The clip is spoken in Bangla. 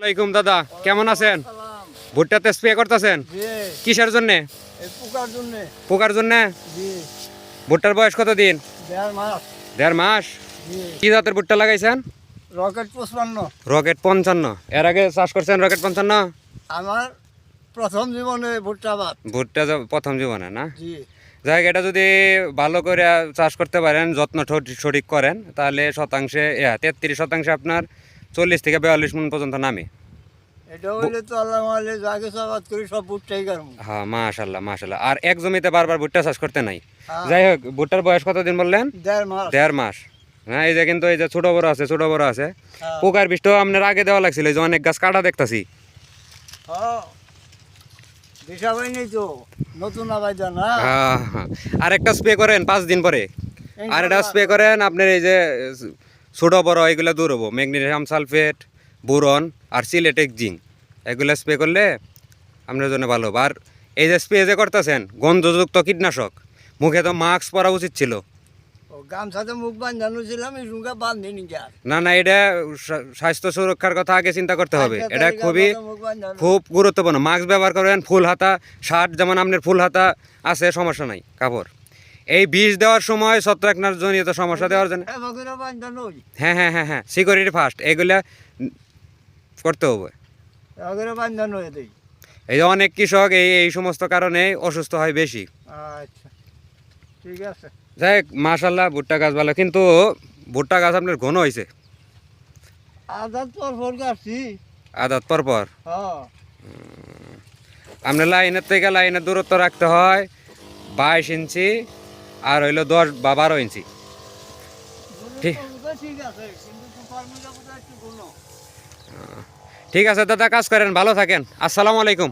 দাদা কেমন আছেন? ভুট্টাতে স্প্রে করতেছেন? কিসের জন্য? পোকার জন্য। ভুট্টার বয়স কত দিন দেড় মাস? কি জাতের ভুট্টা লাগাইছেন? রকেট পঁচপান্ন। রকেট পঞ্চান্ন। এর আগে চাষ করছেন রকেট পঞ্চান্ন? আমার প্রথম জীবনে ভুট্টা ভুট্টা প্রথম জীবনে না? যাই এটা যদি ভালো করে চাষ করতে পারেন যত্ন সঠিক করেন তাহলে শতাংশে তেত্রিশ শতাংশে আপনার চল্লিশ থেকে বিয়াল্লিশ মন পর্যন্ত নামে। এটা হইলে তো আল্লাহ মালে যাকে সাবাদ করি সব ভুট্টাই কারণ হ্যাঁ মাশাল্লাহ মাশাল্লাহ। আর এক জমিতে বারবার ভুট্টা চাষ করতে নাই। হ্যাঁ। যাই হোক ভুট্টার বয়স কতদিন বললেন? দেড় মাস। দেড় মাস। হ্যাঁ এই যে কিন্তু এই যে ছোট বড় আছে ছোট বড় আছে। পোকার বিষটাও আপনার আগে দেওয়া লাগছিল এই যে অনেক গাছ কাটা দেখতাছি। আর একটা স্প্রে করেন পাঁচ দিন পরে। আর একটা স্প্রে করেন আপনার এই যে ছোট বড় এগুলো দূর হব। ম্যাগনেসিয়াম সালফেট বোরন আর সিলেটেক জিঙ্ক। এগুলো স্প্রে করলে আপনার জন্য ভালো হবে। আর এই যে স্প্রে যে করতেছেন গন্ধযুক্ত কীটনাশক মুখে তো মাস্ক পরা উচিত ছিল। না না এটা স্বা- স্বাস্থ্য সুরক্ষার কথা আগে চিন্তা করতে হবে। আচ্ছা, এটা খুবই। খুব গুরুত্বপূর্ণ। মাস্ক ব্যবহার করবেন ফুল হাতা শার্ট যেমন আপনার ফুল হাতা আছে সমস্যা নাই কাপড়। এই বিষ দেওয়ার সময় ছত্রাকনার জনিত সমস্যা দেওয়ার জন্য হ্যাঁ হ্যাঁ হ্যাঁ হ্যাঁ সিকিউরিটি ফার্স্ট এগুলা করতে হবে। এই যে অনেক কৃষক এই এই সমস্ত কারণে অসুস্থ হয় বেশি। আচ্ছা ঠিক আছে। যাই হোক, মাশাল্লাহ ভুট্টা গাছ ভালো কিন্তু ভুট্টা গাছ আপনার ঘন হয়েছে পর কাটছি আদাত পর পর? হ্যাঁ। আপনার লাইনের থেকে লাইনের দূরত্ব রাখতে হয় বাইশ ইঞ্চি। আর হইল দশ বা বারো ইঞ্চি। ঠিক। আছে, দাদা, কাজ করেন, ভালো থাকেন। আসসালামু আলাইকুম।